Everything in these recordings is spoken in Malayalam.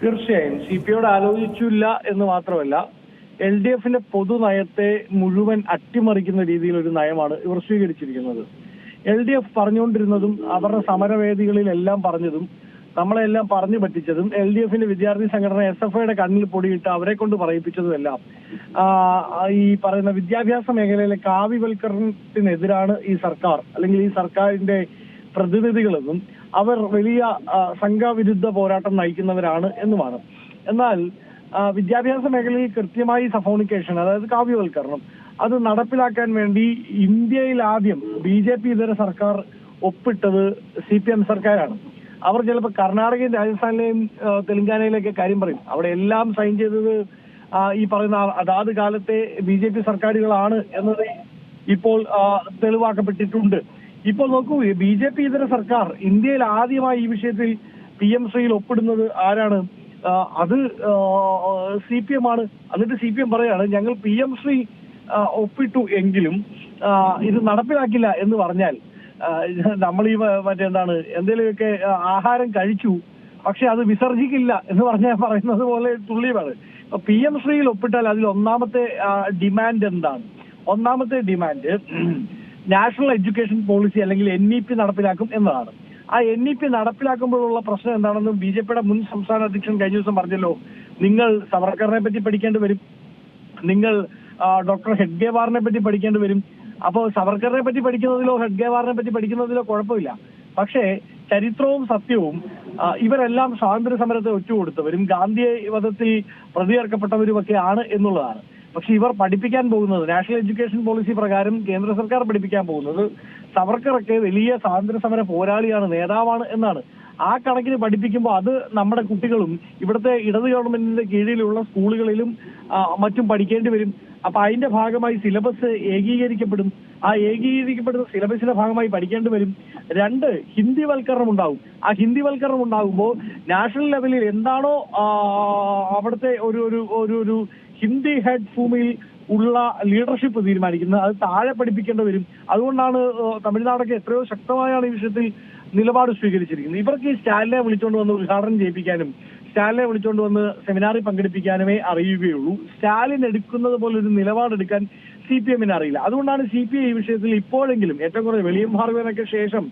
തീർച്ചയായും. സി പി ഐയോട് ആലോചിച്ചില്ല എന്ന് മാത്രമല്ല എൽ ഡി എഫിന്റെ പൊതുനയത്തെ മുഴുവൻ അട്ടിമറിക്കുന്ന രീതിയിൽ ഒരു നയമാണ് ഇവർ സ്വീകരിച്ചിരിക്കുന്നത്. എൽ ഡി എഫ് പറഞ്ഞുകൊണ്ടിരുന്നതും അവരുടെ സമരവേദികളിലെല്ലാം പറഞ്ഞതും നമ്മളെല്ലാം പറഞ്ഞു പറ്റിച്ചതും എൽ ഡി എഫിന്റെ വിദ്യാർത്ഥി സംഘടന എസ് എഫ് ഐയുടെ കണ്ണിൽ പൊടിയിട്ട് അവരെ കൊണ്ട് പറയിപ്പിച്ചതുമെല്ലാം. ഈ പറയുന്ന വിദ്യാഭ്യാസ മേഖലയിലെ കാവ്യവൽക്കരണത്തിനെതിരാണ് ഈ സർക്കാർ അല്ലെങ്കിൽ ഈ സർക്കാരിന്റെ പ്രതിനിധികളെന്നും അവർ വലിയ സംഘവിരുദ്ധ പോരാട്ടം നയിക്കുന്നവരാണ് എന്നുമാണ്. എന്നാൽ വിദ്യാഭ്യാസ മേഖലയിൽ കൃത്യമായി സഫോണിക്കേഷൻ അതായത് കാവ്യവൽക്കരണം അത് നടപ്പിലാക്കാൻ വേണ്ടി ഇന്ത്യയിൽ ആദ്യം ബി ജെ പി ഇതര സർക്കാർ ഒപ്പിട്ടത് സി പി എം സർക്കാരാണ്. അവർ ചിലപ്പോൾ കർണാടകയും രാജസ്ഥാനിലെയും തെലങ്കാനയിലൊക്കെ കാര്യം പറയും. അവിടെ എല്ലാം സൈൻ ചെയ്തത് ഈ പറയുന്ന അതാത് കാലത്തെ ബി ജെ പി സർക്കാരുകളാണ് എന്നത് ഇപ്പോൾ തെളിവാക്കപ്പെട്ടിട്ടുണ്ട്. ഇപ്പോൾ നോക്കൂ ബി ജെ പി ഇതര സർക്കാർ ഇന്ത്യയിൽ ആദ്യമായി ഈ വിഷയത്തിൽ പി എം ശ്രീയിൽ ഒപ്പിടുന്നത് ആരാണ്? അത് സി പി എം ആണ്. എന്നിട്ട് സി പി എം പറയാണ് ഞങ്ങൾ പി എം ശ്രീ ഒപ്പിട്ടു എങ്കിലും ഇത് നടപ്പിലാക്കില്ല എന്ന് പറഞ്ഞാൽ നമ്മൾ ഈ മറ്റെന്താണ് എന്തെങ്കിലുമൊക്കെ ആഹാരം കഴിച്ചു പക്ഷെ അത് വിസർജിക്കില്ല എന്ന് പറഞ്ഞാൽ പറയുന്നത് പോലെ തുള്ളിയാണ് പി എം ശ്രീയിൽ ഒപ്പിട്ടാൽ അതിൽ ഒന്നാമത്തെ ഡിമാൻഡ് എന്താണ്? ഒന്നാമത്തെ ഡിമാൻഡ് നാഷണൽ എഡ്യൂക്കേഷൻ പോളിസി അല്ലെങ്കിൽ എൻ ഇ പി നടപ്പിലാക്കും എന്നതാണ്. ആ എൻ ഇ പി നടപ്പിലാക്കുമ്പോഴുള്ള പ്രശ്നം എന്താണെന്ന് ബി ജെ പിയുടെ മുൻ സംസ്ഥാന അധ്യക്ഷൻ കഴിഞ്ഞ ദിവസം പറഞ്ഞല്ലോ നിങ്ങൾ സവർക്കറിനെ പറ്റി പഠിക്കേണ്ടി വരും നിങ്ങൾ ഡോക്ടർ ഹെഡ്ഗേവാറിനെ പറ്റി പഠിക്കേണ്ടി വരും. അപ്പോൾ സവർക്കറിനെ പറ്റി പഠിക്കുന്നതിലോ ഹെഡ്ഗേവാറിനെ പറ്റി പഠിക്കുന്നതിലോ കുഴപ്പമില്ല. പക്ഷേ ചരിത്രവും സത്യവും ഇവരെല്ലാം സ്വാതന്ത്ര്യ സമരത്തെ ഒറ്റുകൊടുത്തവരും ഗാന്ധിയെ വധത്തിൽ പ്രതിയേർക്കപ്പെട്ടവരുമൊക്കെ ആണ് എന്നുള്ളതാണ്. പക്ഷെ ഇവർ പഠിപ്പിക്കാൻ പോകുന്നത് നാഷണൽ എഡ്യൂക്കേഷൻ പോളിസി പ്രകാരം കേന്ദ്ര സർക്കാർ പഠിപ്പിക്കാൻ പോകുന്നത് സവർക്കറൊക്കെ വലിയ സ്വാതന്ത്ര്യ സമര പോരാളിയാണ് നേതാവാണ് എന്നാണ്. ആ കണക്കിന് പഠിപ്പിക്കുമ്പോൾ അത് നമ്മുടെ കുട്ടികളും ഇവിടുത്തെ ഇടത് ഗവൺമെന്റിന്റെ കീഴിലുള്ള സ്കൂളുകളിലും മറ്റും പഠിക്കേണ്ടി വരും. അപ്പൊ അതിന്റെ ഭാഗമായി സിലബസ് ഏകീകരിക്കപ്പെടും. ആ ഏകീകരിക്കപ്പെടുന്ന സിലബസിന്റെ ഭാഗമായി പഠിക്കേണ്ടി വരും. രണ്ട് ഹിന്ദി വൽക്കരണം ഉണ്ടാവും. ആ ഹിന്ദി വൽക്കരണം ഉണ്ടാകുമ്പോൾ നാഷണൽ ലെവലിൽ എന്താണോ അവിടുത്തെ ഒരു ഒരു ഒരു ഹിന്ദി ഹെഡ് ഭൂമിയിൽ ഉള്ള ലീഡർഷിപ്പ് തീരുമാനിക്കുന്നത്. അത് താഴെ പഠിപ്പിക്കേണ്ടി വരും. അതുകൊണ്ടാണ് തമിഴ്നാടൊക്കെ എത്രയോ ശക്തമായാണ് ഈ വിഷയത്തിൽ നിലപാട് സ്വീകരിച്ചിരിക്കുന്നത്. ഇവർക്ക് ഈ സ്റ്റാലിനെ വിളിച്ചുകൊണ്ട് വന്ന് ഉദ്ഘാടനം ചെയ്യിപ്പിക്കാനും സ്റ്റാലിനെ വിളിച്ചുകൊണ്ട് വന്ന് സെമിനാറിൽ പങ്കെടുപ്പിക്കാനുമേ അറിയുകയുള്ളൂ. സ്റ്റാലിൻ എടുക്കുന്നത് പോലെ ഒരു നിലപാടെടുക്കാൻ സി പി എമ്മിന് അറിയില്ല. അതുകൊണ്ടാണ് സി പി ഐ ഈ വിഷയത്തിൽ ഇപ്പോഴെങ്കിലും ഏറ്റവും കുറഞ്ഞ വെളിയം ഭാർഗവനൊക്കെ ശേഷം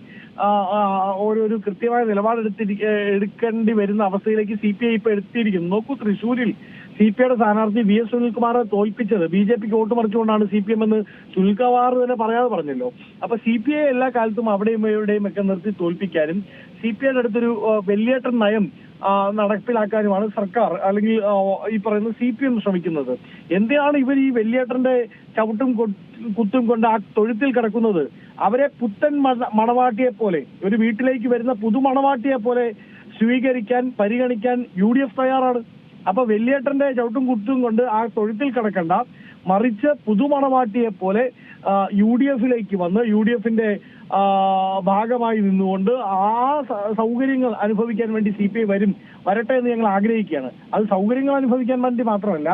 ഒരു ഒരു കൃത്യമായ നിലപാടെടുത്തിരി എടുക്കേണ്ടി വരുന്ന അവസ്ഥയിലേക്ക് സി പി ഐ ഇപ്പൊ എടുത്തിരിക്കുന്നു നോക്കൂ തൃശ്ശൂരിൽ സി പി ഐയുടെ സ്ഥാനാർത്ഥി വി എസ് സുനിൽകുമാറെ തോൽപ്പിച്ചത്. ബി ജെ പിക്ക് വോട്ട് മറിച്ചുകൊണ്ടാണ് സി പി എം എന്ന് സുനിൽകുമാർ തന്നെ പറയാതെ പറഞ്ഞല്ലോ. അപ്പൊ സി പി ഐ എല്ലാ കാലത്തും അവിടെയും ഇവിടെയും ഒക്കെ നിർത്തി തോൽപ്പിക്കാനും സി പി ഐയുടെ അടുത്തൊരു വെല്ലിയേട്ടൻ നയം നടപ്പിലാക്കാനുമാണ് സർക്കാർ. അല്ലെങ്കിൽ ഈ പറയുന്ന സി പി എം ശ്രമിക്കുന്നത്. എന്തിനാണ് ഇവർ ഈ വെള്ളിയേട്ടന്റെ ചവിട്ടും കുത്തും കൊണ്ട് ആ തൊഴുത്തിൽ കിടക്കുന്നത്? അവരെ പുത്തൻ മണവാട്ടിയെ പോലെ ഒരു വീട്ടിലേക്ക് വരുന്ന പുതു മണവാട്ടിയെ പോലെ സ്വീകരിക്കാൻ പരിഗണിക്കാൻ യു ഡി എഫ് തയ്യാറാണ്. അപ്പൊ വെള്ളിയേട്ടന്റെ ചവിട്ടും കുത്തും കൊണ്ട് ആ തൊഴുത്തിൽ കിടക്കണ്ട മറിച്ച് പുതുമണവാട്ടിയെ പോലെ യു ഡി എഫിലേക്ക് വന്ന് യു ഡി എഫിന്റെ ഭാഗമായി നിന്നുകൊണ്ട് ആ സൗകര്യങ്ങൾ അനുഭവിക്കാൻ വേണ്ടി സി പി ഐ വരും വരട്ടെ എന്ന് ഞങ്ങൾ ആഗ്രഹിക്കുകയാണ്. അത് സൗകര്യങ്ങൾ അനുഭവിക്കാൻ വേണ്ടി മാത്രമല്ല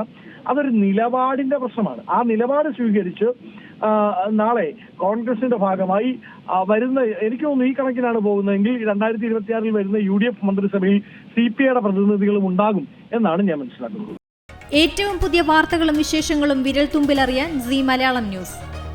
അതൊരു നിലപാടിന്റെ പ്രശ്നമാണ്. ആ നിലപാട് സ്വീകരിച്ച് നാളെ കോൺഗ്രസിന്റെ ഭാഗമായി വരുന്ന എനിക്ക് തോന്നുന്നു ഈ കണക്കിനാണ് പോകുന്നതെങ്കിൽ രണ്ടായിരത്തി ഇരുപത്തിയാറിൽ വരുന്ന യു ഡി എഫ് മന്ത്രിസഭയിൽ സി പി ഐയുടെ പ്രതിനിധികളും ഉണ്ടാകും എന്നാണ് ഞാൻ മനസ്സിലാക്കുന്നത്. ഏറ്റവും പുതിയ വാർത്തകളും വിശേഷങ്ങളും വിരൽ തുമ്പിലറിയാൻ സി മലയാളം ന്യൂസ്.